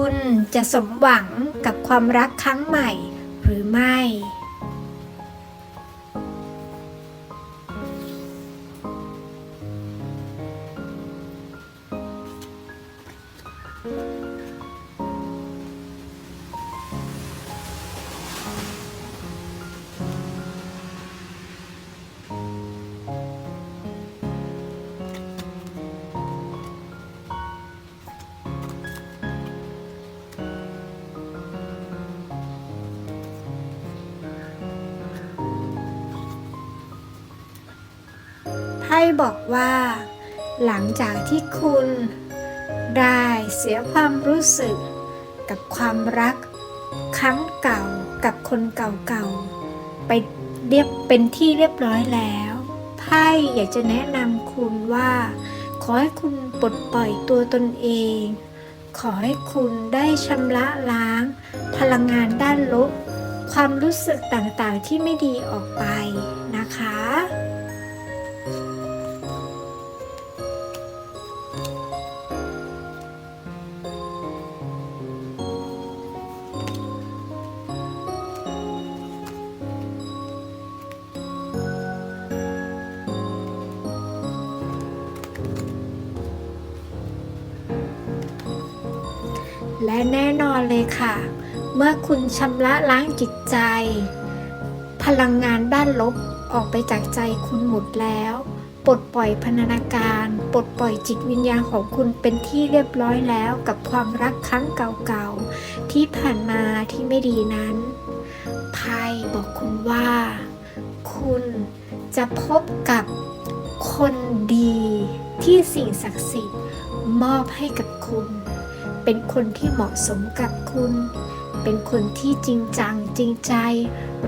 คุณจะสมหวังกับความรักครั้งใหม่หรือไม่ ไพ่บอกว่า หลังจากที่คุณ ได้เสียความรู้สึก กับความรัก ครั้งเก่ากับคนเก่าๆไปเรียบเป็นที่เรียบร้อยแล้วไพ่อยากจะแนะนำคุณว่า ขอให้คุณปลดปล่อยตัวตนเอง ขอให้คุณได้ชำระล้าง พลังงานด้านลบ ความรู้สึกต่างๆที่ไม่ดีออกไปนะคะ และแน่นอนเลยค่ะ เมื่อคุณชำระล้างจิตใจ พลังงานด้านลบออกไปจากใจคุณหมดแล้ว ปลดปล่อยพนธนาการ ปลดปล่อยจิตวิญญาณของคุณเป็นที่เรียบร้อยแล้วกับความรักครั้งเก่าๆ ที่ผ่านมาที่ไม่ดีนั้นไพ่บอกคุณว่า คุณจะพบกับคนดีที่สิ่งศักดิ์สิทธิ์มอบให้กับคุณ เป็นคนที่เหมาะสมกับคุณ เป็นคนที่จริงจังจริงใจ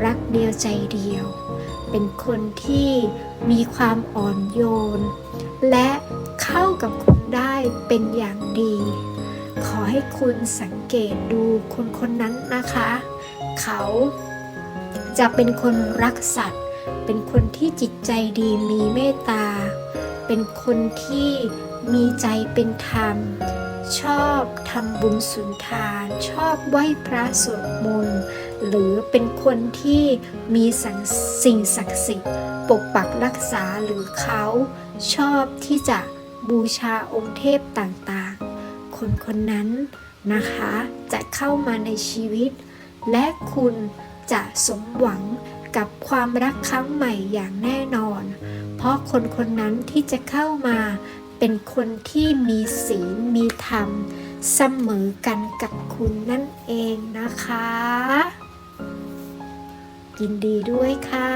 รักเดียวใจเดียว เป็นคนที่มีความอ่อนโยน และเข้ากับคุณได้เป็นอย่างดี ขอให้คุณสังเกตดูคนคนนั้นนะคะ เขาจะเป็นคนรักสัตว์ เป็นคนที่จิตใจดีมีเมตตา เป็นคนที่มีใจเป็นธรรม ชอบทำบุญสุนทาน ชอบไหว้พระสวดมนต์หรือเป็นคนที่มีส,สิ่งศักดิ์สิทธิ์ปกปักรักษาหรือเขาชอบที่จะบูชาองค์เทพต่างๆ คนคนนั้นนะคะจะเข้ามาในชีวิต และคุณจะสมหวังกับความรักครั้งใหม่อย่างแน่นอน เพราะคนคนนั้นที่จะเข้ามา เป็นคนที่มีศีลมีธรรมเสมอกันกับคุณนั่นเองนะคะ ยินดีด้วยค่ะ